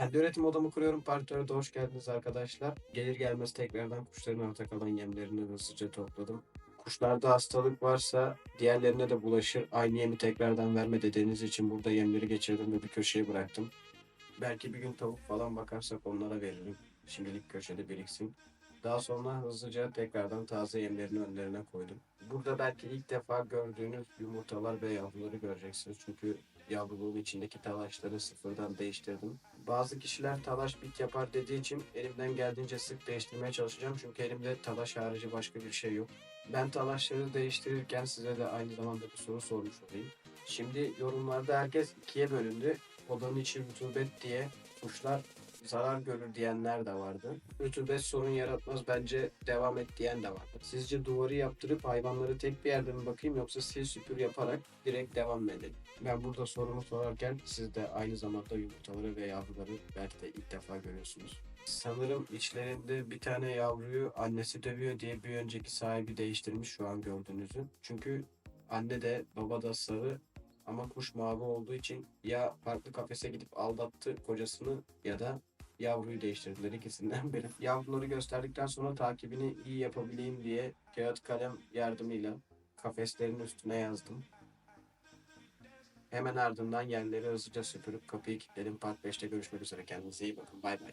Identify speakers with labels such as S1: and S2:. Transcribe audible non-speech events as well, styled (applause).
S1: Kendi üretim odamı kuruyorum. Partilere de hoş geldiniz arkadaşlar. Gelir gelmez tekrardan kuşların arta kalan yemlerini hızlıca topladım. Kuşlarda hastalık varsa diğerlerine de bulaşır. Aynı yemi tekrardan verme dediğiniz için burada yemleri geçirdim ve bir köşeye bıraktım. Belki bir gün tavuk falan bakarsak onlara veririm. Şimdilik köşede biriksin. Daha sonra hızlıca tekrardan taze yemlerini önlerine koydum. Burada belki ilk defa gördüğünüz yumurtalar ve yavruları göreceksiniz. Çünkü yavruluğun içindeki talaşları sıfırdan değiştirdim. Bazı kişiler talaş bit yapar dediği için elimden geldiğince sık değiştirmeye çalışacağım. Çünkü elimde talaş harici başka bir şey yok. Ben talaşları değiştirirken size de aynı zamanda bir soru sormuş olayım. Şimdi yorumlarda herkes ikiye bölündü. Odanın içi rutubet diye kuşlar zarar görür diyenler de vardı. Rutubet sorun yaratmaz bence devam et diyen de vardı. Sizce duvarı yaptırıp hayvanları tek bir yerde mi bakayım yoksa sil süpür yaparak direkt devam mı edelim? Ben burada sorumu sorarken siz de aynı zamanda yumurtaları ve yavruları belki de ilk defa görüyorsunuz. Sanırım içlerinde bir tane yavruyu annesi dövüyor diye bir önceki sahibi değiştirmiş şu an gördüğünüzü. Çünkü anne de baba da sarı ama kuş mavi olduğu için ya farklı kafese gidip aldattı kocasını ya da yavruyu değiştirdiler ikisinden biri. (laughs) Yavruları gösterdikten sonra takibini iyi yapabileyim diye kağıt kalem yardımıyla kafeslerin üstüne yazdım. Hemen ardından yerleri hızlıca süpürüp kapıyı kilitledim. Part 5'te görüşmek üzere. Kendinize iyi bakın. Bay bay.